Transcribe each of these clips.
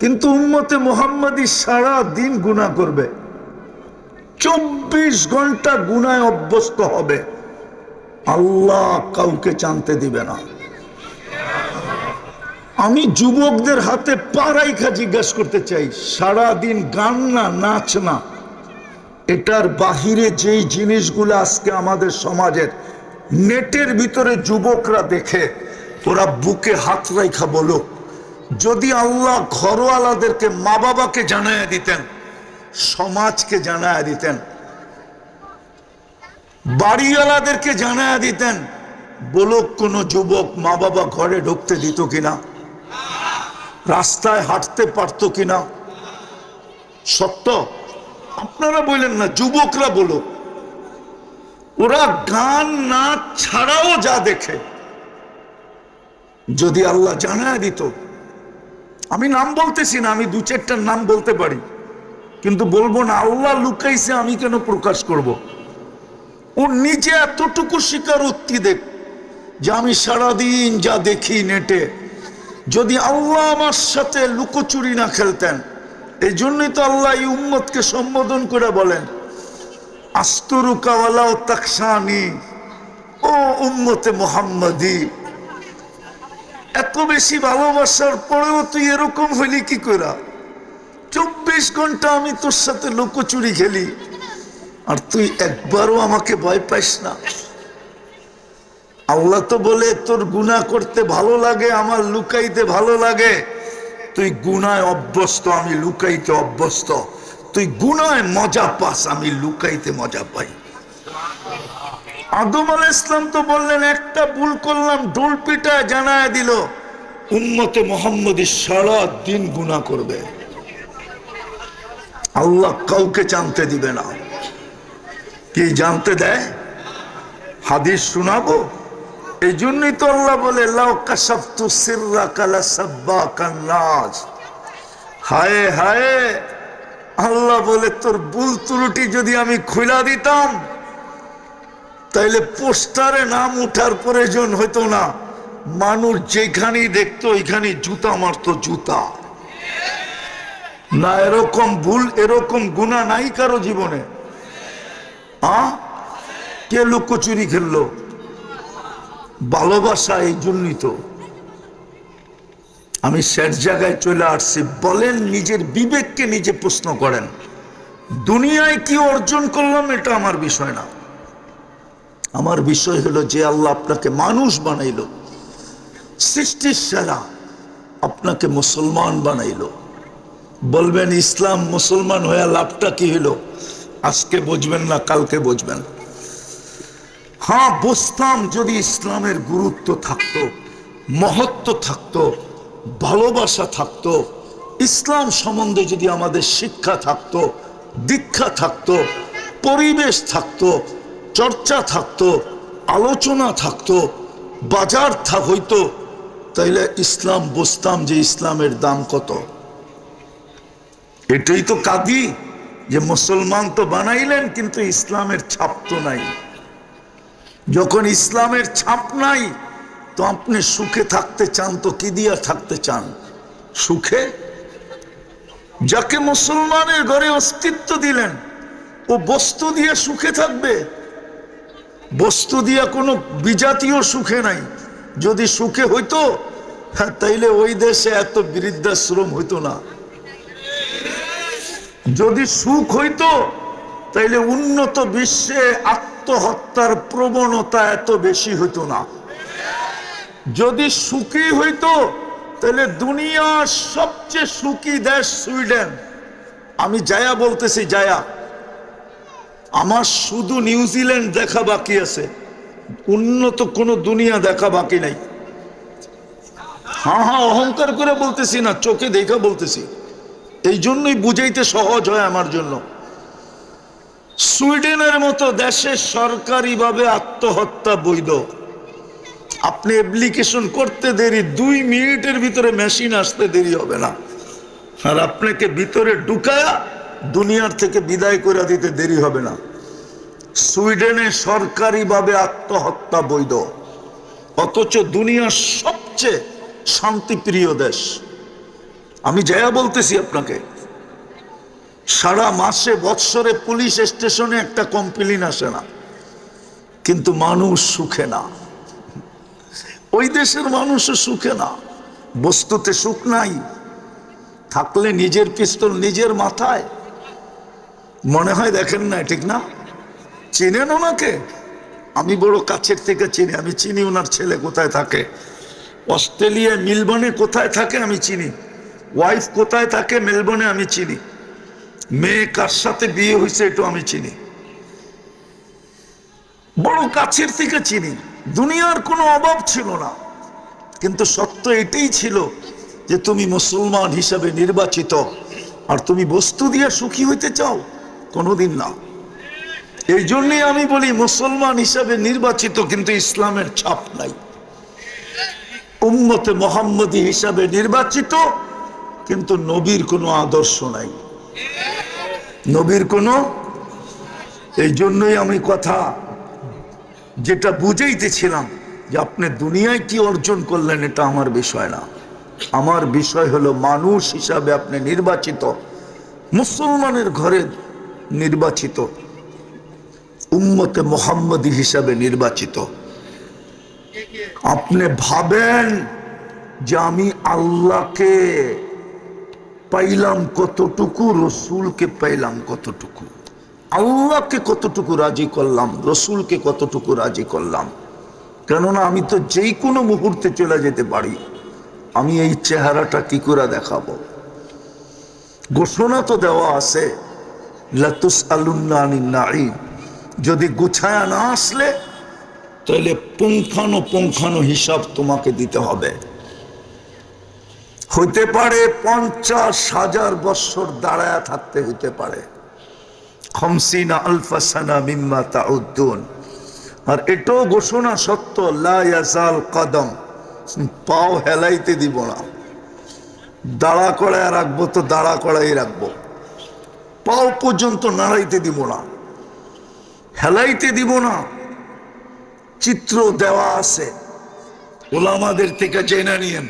কিন্তু উম্মতে মোহাম্মদী সারা দিন গুণা করবে। চব্বিশ ঘণ্টা গুনায় অভ্যস্ত হবে। আল্লাহ কাউকে জানতে দিবে না। আমি যুবকদের হাতে পাড়াইখা জিজ্ঞাসা করতে চাই, সারা দিন গান না, নাচ না, এটার বাহিরে যেই জিনিসগুলো আজকে আমাদের সমাজের নেটের ভিতরে যুবকরা দেখে, ওরা বুকে হাত রাইখা বলো যদি আল্লাহ ঘরওয়ালাদেরকে মা বাবাকে জানায় দিতেন, সমাজকে জানায় দিতেন, বাড়িওয়ালাদেরকে জানায় দিতেন, বলুক কোন যুবক মা বাবা ঘরে ঢুকতে দিত কিনা, রাস্তায় হাঁটতে পারতো কিনা। সত্য? আপনারা বললেন না, যুবকরা বলো ওরা গান নাচ ছাড়াও যা দেখে, যদি আল্লাহ জানায় দিত আমি নাম বলতেছি না, আমি দু চারটার নাম বলতে পারি কিন্তু বলব না, আল্লাহ লুকাইছে, আমি কেন প্রকাশ করব। ও নিজে এতটুকু উত্তি দেখ যে আমি সারাদিন যা দেখি নেটে, যদি আল্লাহ আমার সাথে লুকোচুরি না খেলতেন এই জন্যই তো আল্লাহ এই উম্মতকে সম্বোধন করে বলেন আস্তরুকাওয়ালাও তাকসানি ও উম্মতে মোহাম্মদী এত বেশি ভালোবাসার পরেও তুই এরকম হইলি কি করা চব্বিশ ঘণ্টা আমি তোর সাথে লুকোচুরি খেলি, আর তুই একবারও আমাকে ভয় পাইস না। আল্লাহ তো বলে, তোর গুণা করতে ভালো লাগে, আমার লুকাইতে ভালো লাগে। তুই গুনায় অভ্যস্ত, আমি লুকাইতে অভ্যস্ত। তুই গুনায় মজা পাস, আমি লুকাইতে মজা পাই। আদম আল ইসলাম তো বললেন, একটা ভুল করলাম ডোল পিটায় জানায় দিল। উম্মতে মোহাম্মদী সারা দিন গুণা করবে। আল্লাহ কাউকে জানতে দিবে না। কি জানতে দেয়? হাদিস শোনাবো? এই জন্যই তো আল্লাহ বলে হায় হায়, আল্লাহ বলে, তোর বুল ত্রুটি যদি আমি খুলা দিতাম তাইলে পোস্টারে নাম উঠার প্রয়োজন হইতো না। মানুষ যেখানেই দেখতো ওইখানে জুতা মারতো, জুতা। না এরকম ভুল, এরকম গুণা নাই কারও জীবনে। আ? কে লুকোচুরি খেললো? ভালোবাসা এই জন্যই তো। আমি শেষ জায়গায় চলে আসছি। বলেন নিজের বিবেককে নিজে প্রশ্ন করেন। দুনিয়ায় কি অর্জন করলাম এটা আমার বিষয় না। আমার বিষয় হলো যে আল্লাহ আপনাকে মানুষ বানাইলো, সৃষ্টির সেরা আপনাকে মুসলমান বানাইলো। বলবেন, ইসলাম মুসলমান হয়ে লাভটা কি হলো? আজকে বুঝবেন না, কালকে বুঝবেন। হ্যাঁ বুঝতাম যদি ইসলামের গুরুত্ব থাকতো, মহত্ব থাকতো, ভালোবাসা থাকতো, ইসলাম সম্বন্ধে যদি আমাদের শিক্ষা থাকতো, দীক্ষা থাকতো, পরিবেশ থাকতো চর্চা থাকতো, আলোচনা থাকতো, বাজার থাক হইতো। তাইলে ইসলাম বুঝতাম যে ইসলামের দাম কত। এটাই তো কাদি যে মুসলমান তো বানাইলেন, কিন্তু ইসলামের ছাপ তো নাই। যখন ইসলামের ছাপ নাই, তো আপনি সুখে থাকতে চান, তো কি দিয়া থাকতে চান? সুখে? যাকে মুসলমানের ঘরে অস্তিত্ব দিলেন, ও বস্তু দিয়ে সুখে থাকবে। বস্তু দিয়া কোনো বিজাতীয় সুখে নাই। যদি সুখে হইতো হ্যাঁ, তাইলে ওই দেশে এত বৃদ্ধাশ্রম হইতো না। যদি সুখ হইতো তাইলে উন্নত বিশ্বে আত্মহত্যার প্রবণতা এত বেশি হইতো না। যদি সুখী হইতো তাহলে দুনিয়ার সবচেয়ে সুখী দেশ সুইডেন। আমি জায়া বলতেছি জায়া আমার শুধু নিউজিল্যান্ড দেখা বাকি আছে। উন্নত কোনো দুনিয়া দেখা বাকি নাই। হ্যাঁ হ্যাঁ অহংকার করে বলতেছি না, চোখে দেখা বলতেছি। এই জন্যই বুঝাইতে সহজ হয় আমার জন্য। সুইডেনের মতো দেশে সরকারিভাবে আত্মহত্যা বৈধ। আপনি অ্যাপ্লিকেশন করতে দেরি, দুই মিনিটের ভিতরে মেশিন আসতে দেরি হবে না। আর আপনাকে ভিতরে ঢুকায়া দুনিয়ার থেকে বিদায় করে দিতে দেরি হবে না। সুইডেনে সরকারিভাবে আত্মহত্যা বৈধ। অথচ দুনিয়ার সবচেয়ে শান্তিপ্রিয় দেশ। আমি জয়া বলতেছি আপনাকে, সারা মাসে, বৎসরে পুলিশ স্টেশনে একটা কমপ্লেন আসে না। কিন্তু মানুষ সুখে না। ওই দেশের মানুষও সুখে না। বস্তুতে সুখ নাই। থাকলে নিজের পিস্তল নিজের মাথায়। মনে হয় দেখেন না ঠিক না? চেনেন ওনাকে? আমি বড় কাছের থেকে চিনি, আমি চিনি ওনার ছেলে কোথায় থাকে। অস্ট্রেলিয়া মেলবর্নে কোথায় থাকে আমি চিনি। ওয়াইফ কোথায় থাকে মেলবর্নে আমি চিনি। মেয়ে কার সাথে বিয়ে হয়েছে এটাও আমি চিনি। বড় কাছের থেকে চিনি। দুনিয়ার কোনো অভাব ছিল না। কিন্তু সত্য এটাই ছিল যে তুমি মুসলমান হিসাবে নির্বাচিত। আর তুমি বস্তু দিয়ে সুখী হইতে চাও? কোনোদিন না। এই জন্যই আমি বলি মুসলমান হিসাবে নির্বাচিত কিন্তু ইসলামের ছাপ নাই। উম্মতে মোহাম্মদী হিসাবে নির্বাচিত কিন্তু নবীর কোনো আদর্শ নাই। নবীর কোনো এই জন্যই আমি কথা যেটা বুঝাইতেছিলাম যে আপনি দুনিয়ায় কি অর্জন করলেন এটা আমার বিষয় না। আমার বিষয় হলো মানুষ হিসাবে আপনি নির্বাচিত। মুসলমানের ঘরে নির্বাচিত। উম্মতে মোহাম্মদী হিসাবে নির্বাচিত। আপনি ভাবেন যে আমি আল্লাহকে পাইলাম কতটুকু, রসুলকে পাইলাম কতটুকু? আল্লাহকে কতটুকু রাজি করলাম, রসুলকে কতটুকু রাজি করলাম? কেননা আমি তো যেই কোনো মুহূর্তে চলে যেতে পারি। আমি এই চেহারাটা কি করে দেখাবো? ঘোষণা তো দেওয়া আছে। লাতুস আলুন্নাইম যদি গুছায়া না আসলে, তাহলে পুঙ্খানো পুঙ্খানো হিসাব তোমাকে দিতে হবে। হইতে পারে পঞ্চাশ হাজার বৎসর দাঁড়ায় থাকতে হইতে পারে। খমসিনা আলফাসানা মিম্মা আর এটাও ঘোষণা সত্য লায়াজাল কদম। পাও হেলাইতে দিব না। দাঁড়া করায় রাখব তো দাঁড়া করাই রাখব। পাও পর্যন্ত নাড়াইতে দিব না, হেলাইতে দিব না। চিত্র দেওয়া আছে, ওলামাদের থেকে জেনে নিয়েন।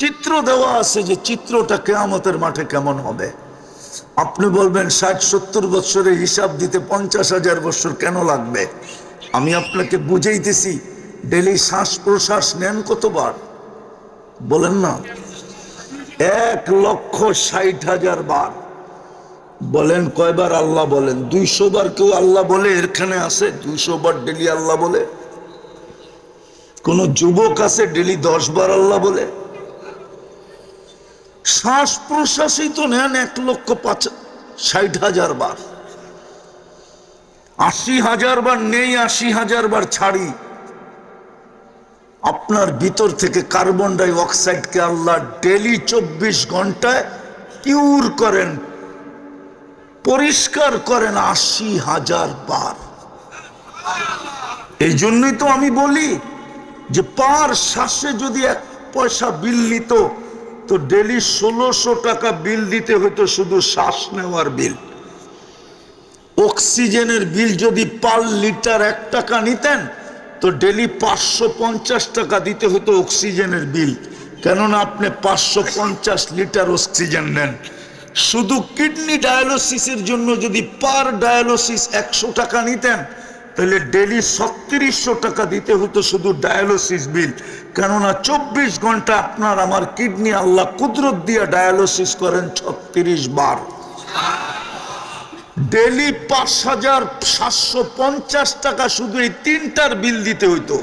চিত্র দেওয়া আছে যে চিত্রটা কেয়ামতের মাঠে কেমন হবে। আপনি বলবেন, ষাট সত্তর বৎসরের হিসাব দিতে পঞ্চাশ হাজার বৎসর কেন লাগবে? আমি আপনাকে বুঝাইতেছি, ডেলি শ্বাস প্রশ্বাস নেন কতবার? বলেন না। এক লক্ষ ষাট হাজার বার। বলেন, কয়বার আল্লাহ বলেন? দুইশো বার কেউ আল্লাহ বলে এখানে আছে? দুইশো বার ডেলি আল্লাহ বলে? কোন যুবক আছে, ডেলি দশ বার আল্লাহ বলে? শ্বাস প্রশ্বাসই তো নেন এক লক্ষ পাঁচ, ষাট হাজার বার। আশি হাজার বার নেই, আশি হাজার বার ছাড়ি। আপনার ভিতর থেকে কার্বন ডাই অক্সাইডকে আল্লাহ ডেলি চব্বিশ ঘন্টায় পিউর করেন পরিষ্কার করেন আশি হাজার বার। এই জন্যই তো আমি বলি যে পার শ্বাসে যদি এক পয়সা বিল নিত, তো ডেলি ষোলোশো টাকা বিল দিতে হতো শুধু শ্বাস নেওয়ার বিল। অক্সিজেনের বিল যদি পার লিটার এক টাকা নিতেন, তো ডেলি পাঁচশো পঞ্চাশ টাকা দিতে হতো অক্সিজেনের বিল। কেননা আপনি পাঁচশো পঞ্চাশ লিটার অক্সিজেন নেন। শুধু কিডনি ডায়ালিসিসের জন্য যদি পার ডায়ালিসিস একশো টাকা নিতেন, তাহলে ডেলি ছত্রিশশো টাকা দিতে হতো শুধু ডায়ালিসিস বিল কেননা চব্বিশ ঘণ্টা আপনার আমার কিডনি আল্লাহ কুদরত দিয়ে ডায়ালিসিস করেন ছত্রিশ বার। ডেলি পাঁচ হাজার সাতশো পঞ্চাশ টাকা শুধু এই তিনটার বিল দিতে হইতো।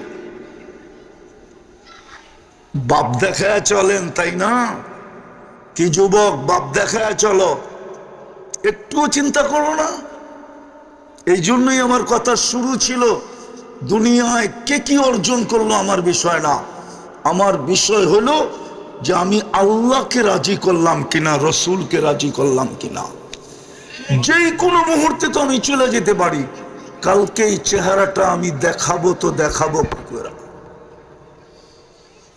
বাপ দেখা চলেন, তাই না? কি যুবক, বাপ দেখায় চলো। একটুও চিন্তা করো না। এই জন্যই আমার কথা শুরু ছিল। দুনিয়ায় কে কি অর্জন করল আমার বিষয় না আমার বিষয় হলো যে আমি আল্লাহকে রাজি করলাম কিনা, রসুলকে রাজি করলাম কিনা। যেই কোনো মুহূর্তে তো আমি চলে যেতে পারি। কালকে এই চেহারাটা আমি দেখাবো তো দেখাবো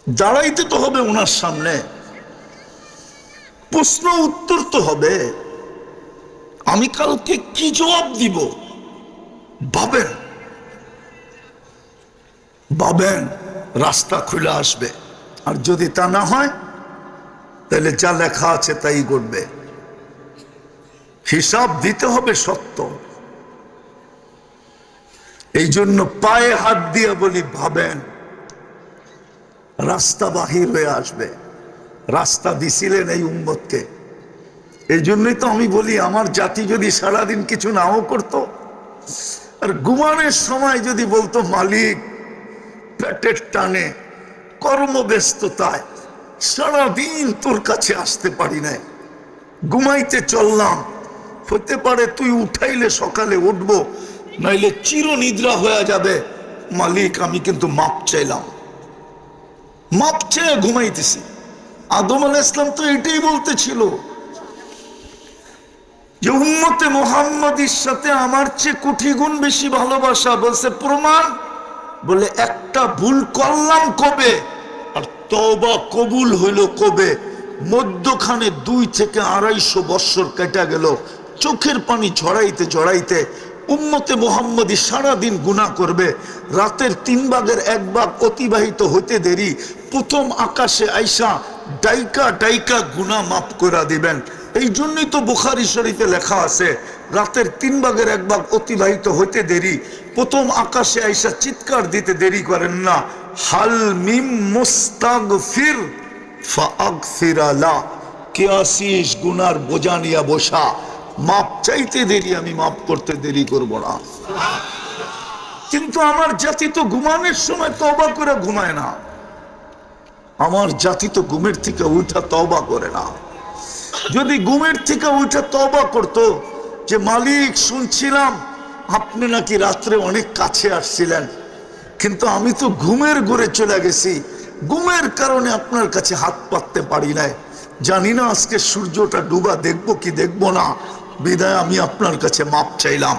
দাঁড়াইতে তো হবে ওনার সামনে। প্রশ্ন উত্তর তো হবে। আমি কালকে কি জবাব দিব? ভাবেন। ভাবেন, রাস্তা খুলে আসবে। আর যদি তা না হয়, তাহলে যা লেখা আছে তাই করবে হিসাব দিতে হবে সত্য। এই জন্য পায়ে হাত দিয়ে বলি, ভাবেন, রাস্তা বাহির হয়ে আসবে। রাস্তা দিছিলেন এই উম্মতকে। এই জন্যই তো আমি বলি, আমার জাতি যদি সারাদিন কিছু নাও করতো, আর ঘুমানোর সময় যদি বলতো, মালিক, পেটের টানে কর্মব্যস্ততায় সারাদিন তোর কাছে আসতে পারি নাই। ঘুমাইতে চললাম, হতে পারে তুই উঠাইলে সকালে উঠবো, নাইলে চিরনিদ্রা হয়ে যাবে। মালিক, আমি কিন্তু মাপ চাইলাম। মাপ চেয়ে ঘুমাইতেছি। আদম আল ইসলাম তো এটাই বলতেছিল যে উম্মতে মোহাম্মদের সাথে আমার চেয়ে কোটি গুণ বেশি ভালোবাসা বলছে প্রমাণ? বলে একটা ভুল করলাম কবে? আর তবা কবুল হইল কবে? মধ্যখানে দুই থেকে আড়াইশো বৎসর কেটে গেল। চোখের পানি ঝড়াইতে ঝড়াইতে উম্মতে মোহাম্মদী সারাদিন গুণা করবে। রাতের তিন ভাগের এক ভাগ অতিবাহিত হতে দেরি। প্রথম আকাশে আইসা ডাইকা ডাইকা গুণা মাফ করে দিবেন। এই জন্যই তো বুখারি শরীফে লেখা আছে, রাতের তিন ভাগের এক ভাগ অতিবাহিত হইতে দেরি, প্রথম আকাশে আইসা চিৎকার দিতে দেরি করেন না। হাল মিম মুস্তাগ ফির কে আসিস গুনার বোঝা নিয়া বসা। মাপ চাইতে দেরি, আমি মাপ করতে দেরি করব না। কিন্তু আমার জাতি তো ঘুমানোর সময় তবা করে ঘুমায় না। আমার জাতি তো ঘুমের থেকে উঠা তবা করে না। যদি ঘুমের থেকে উঠে তবা করতো যে, মালিক, শুনছিলাম আপনি নাকি রাত্রে অনেক কাছে আসছিলেন, কিন্তু আমি তো ঘুমের ঘুরে চলে গেছি। ঘুমের কারণে আপনার কাছে হাত পাততে পারি নাই। জানি না আজকে সূর্যটা ডুবা দেখব কি দেখব না। বিদায়, আমি আপনার কাছে মাপ চাইলাম।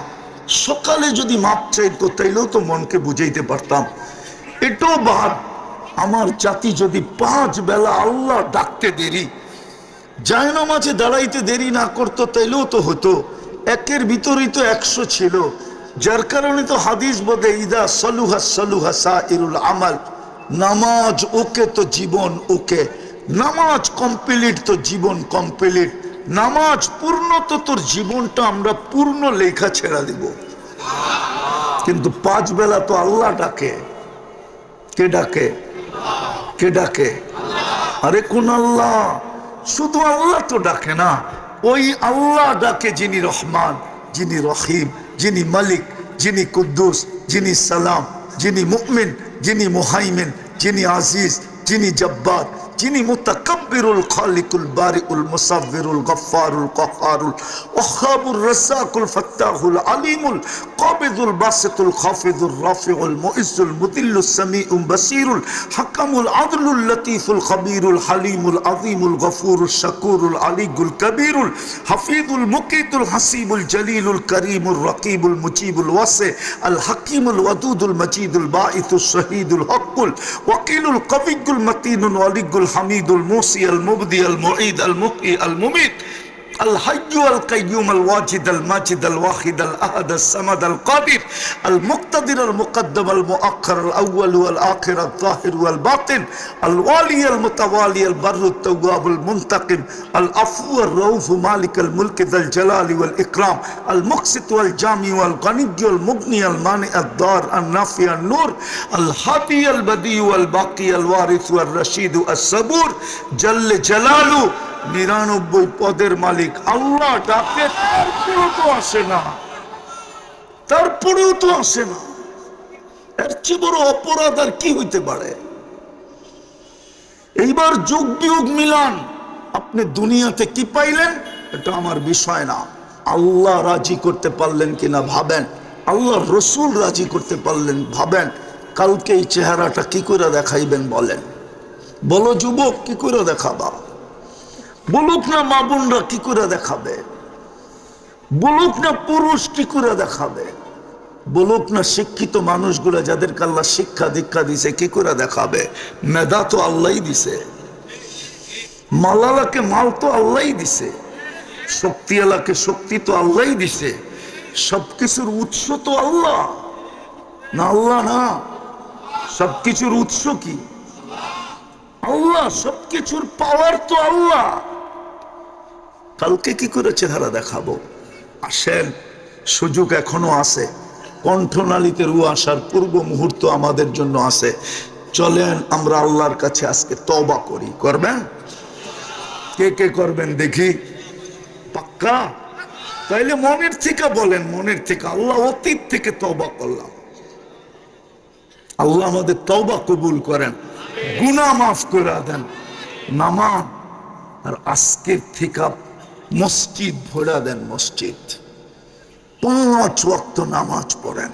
সকালে যদি মাপ চাইতো, তাইলেও তো মনকে বুঝাইতে পারতাম। এটাও বাদ আমার জাতি যদি পাঁচ বেলা আল্লাহ ডাকতে দেরি যায় না মাঝে দাঁড়াইতে দেরি না করতো, তাইলেও তো হতো। একের ভিতরেই তো একশো ছিল। যার কারণে তো হাদিস বোধে ইদা সলুহা সলুহা সা ইরুল আমাল। নামাজ ওকে তো জীবন ওকে। নামাজ কমপ্লিট তো জীবন কমপ্লিট। নামাজ পূর্ণ তো তোর জীবনটা আমরা পূর্ণ লেখা ছেড়া দিব। কিন্তু পাঁচ বেলা তো আল্লাহ ডাকে। কে ডাকে? কে ডাকে? আরে কোন আল্লাহ? শুধু আল্লাহ তো ডাকে না, ওই আল্লাহ ডাকে যিনি রহমান, যিনি রহিম, যিনি মালিক, যিনি কুদ্দুস, যিনি সালাম, যিনি মুকমিন যিনি মুহাইমিন, যিনি আজিজ, যিনি জব্বার যিনি মুতাকাব্বিরুল খালিকুল বারিউল মুসাব্বিরুল গফফারুল কহারুল ওয়াহাবুর রাসাকুল ফাত্তাহুল আলিমুল কাবিদুল বাসিতুল খাফিদুর রাফিউল মুইজ্জুল মুদিল্লুস সামিউল বাসিরুল হাকামুল আদলুল লতিফুল খবীরুল হালিমুল আযীমুল গফুরুল শাকুরুল আলিগুল কবীরুল হাফিজুল মুকিতুল হাসিবুল জলিলুল করিমুল রকিবুল মুজিবুল ওয়াসি আল হাকিমুল ওয়াদুদুল মজিদুল বাঈতুল শহীদুল হকুল ওয়াকিলুল কবিগুল মতিনুল ওয়ালিগুল الحميد الموصي المبدي المعيد المقي المميت الحي القيوم الواجد الماجد الواحد الأحد الصمد القادر المقتدر المقدم المؤخر الأول والآخر الظاهر والباطن الوالي المتوالي البر التواب المنتقم العفو الرؤوف مالك الملك ذا الجلال والإكرام المقسط والجامع والغني والمغني المانع الضار النافع النور الهادي البديع والباقي الوارث والرشيد الصبور جل جلاله নিরানব্বই পদের মালিক। আল্লাহ ডাকে, তারপরেও তো আসে না। তারপরেও তো আসে না। এর চেয়ে বড় অপরাধ আর কি হইতে পারে? এইবার যোগ বিয়োগ মিলান। আপনি দুনিয়াতে কি পাইলেন? এটা আমার বিষয় না। আল্লাহ রাজি করতে পারলেন কিনা ভাবেন। আল্লাহ রসুল রাজি করতে পারলেন ভাবেন। কালকে এই চেহারাটা কি করে দেখাইবেন বলেন? বলো যুবক, কি করে দেখাবা? বলুক না মা বোনরা কি করে দেখাবে? বলুক না পুরুষ কি করে দেখাবে? বলুক না শিক্ষিত মানুষগুলো যাদেরকে আল্লাহ শিক্ষা দীক্ষা দিছে কি করে দেখাবে? মেধা তো আল্লাহই দিছে। মালালাকে মাল তো আল্লাহই দিছে। শক্তিওয়ালাকে শক্তি তো আল্লাহই দিছে। সবকিছুর উৎস তো আল্লাহ। না আল্লাহ না। সবকিছুর উৎস কি? আল্লাহ, সবকিছুর পাওয়ার তো আল্লাহ। কালকে কি করে চেহারা দেখাবো? আসেন, সুযোগ এখনও আছে। কণ্ঠনালীতে রু আসার পূর্ব মুহূর্ত আমাদের জন্য আছে। চলেন, আমরা আল্লাহর কাছে আজকে তবা করি। করবেন? কে কে করবেন দেখি? পাক্কা? তাইলে মনের থেকে বলেন, মনের থেকে। আল্লাহ অতীত থেকে তবা করলাম। আল্লাহ আমাদের তবা কবুল করেন। গুনা মাফ করে দেন। নামান আর আজকের থেকে মসজিদ ভরা দেন মসজিদ। পাঁচ ওয়াক্ত নামাজ পড়েন।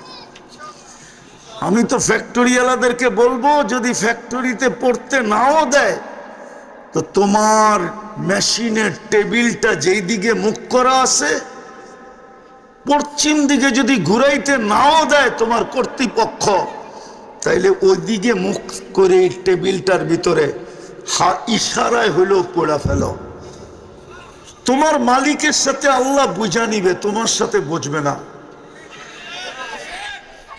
আমি তো ফ্যাক্টরিওয়ালাদেরকে বলব, যদি ফ্যাক্টরিতে পড়তে নাও দেয়, তো তোমার মেশিনের টেবিলটা যেই দিকে মুখ করা আছে, পশ্চিম দিকে যদি ঘুরাইতে নাও দেয় তোমার কর্তৃপক্ষ, তাইলে ওই দিকে মুখ করে টেবিলটার ভিতরে হা ইশারায় হলেও পড়া ফেলো। তোমার মালিকের সাথে আল্লাহ বুঝা নিবে, তোমার সাথে বুঝবে না।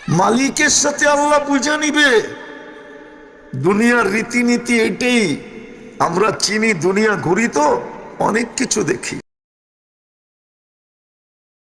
মালিকের সাথে আল্লাহ বুঝা নিবে। দুনিয়ার রীতিনীতি এটাই। আমরা চিনি দুনিয়া ঘুরি তো, অনেক কিছু দেখি।